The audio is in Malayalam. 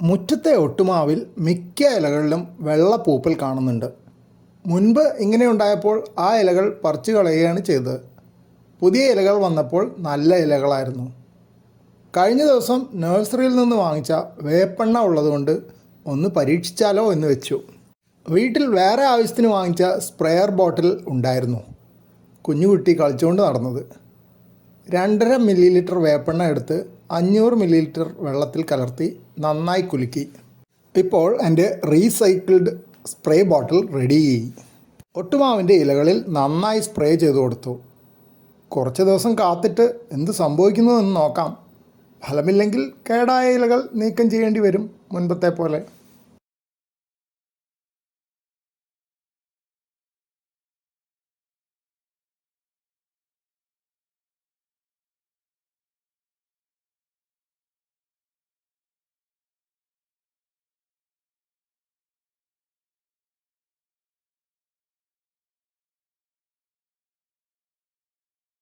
മുറ്റത്തെ ഒട്ടുമാവിൽ മിക്ക ഇലകളിലും വെള്ളപ്പൂപ്പൽ കാണുന്നുണ്ട്. മുൻപ് ഇങ്ങനെ ഉണ്ടായപ്പോൾ ആ ഇലകൾ പറിച്ചു കളയുകയാണ് ചെയ്തത്. പുതിയ ഇലകൾ വന്നപ്പോൾ നല്ല ഇലകളായിരുന്നു. കഴിഞ്ഞ ദിവസം നഴ്സറിയിൽ നിന്ന് വാങ്ങിച്ച വേപ്പെണ്ണ ഉള്ളതുകൊണ്ട് ഒന്ന് പരീക്ഷിച്ചാലോ എന്ന് വെച്ചു. വീട്ടിൽ വേറെ ആവശ്യത്തിന് വാങ്ങിച്ച സ്പ്രെയർ ബോട്ടിൽ ഉണ്ടായിരുന്നു. കുഞ്ഞുകുട്ടി കളിച്ചുകൊണ്ട് നടന്നത്. രണ്ടര മില്ലി ലിറ്റർ വേപ്പെണ്ണ എടുത്ത് അഞ്ഞൂറ് മില്ലി ലിറ്റർ വെള്ളത്തിൽ കലർത്തി നന്നായി കുലുക്കി. ഇപ്പോൾ എന്റെ റീസൈക്കിൾഡ് സ്പ്രേ ബോട്ടിൽ റെഡി. ഒട്ടുമാവിന്റെ ഇലകളിൽ നന്നായി സ്പ്രേ ചെയ്തു കൊടുത്തു. കുറച്ച് ദിവസം കാത്തിട്ട് എന്ത് സംഭവിക്കുന്നു എന്ന് നോക്കാം. ഫലമില്ലെങ്കിൽ കേടായ ഇലകൾ നീക്കം ചെയ്യേണ്ടി വരും മുൻപത്തെ പോലെ.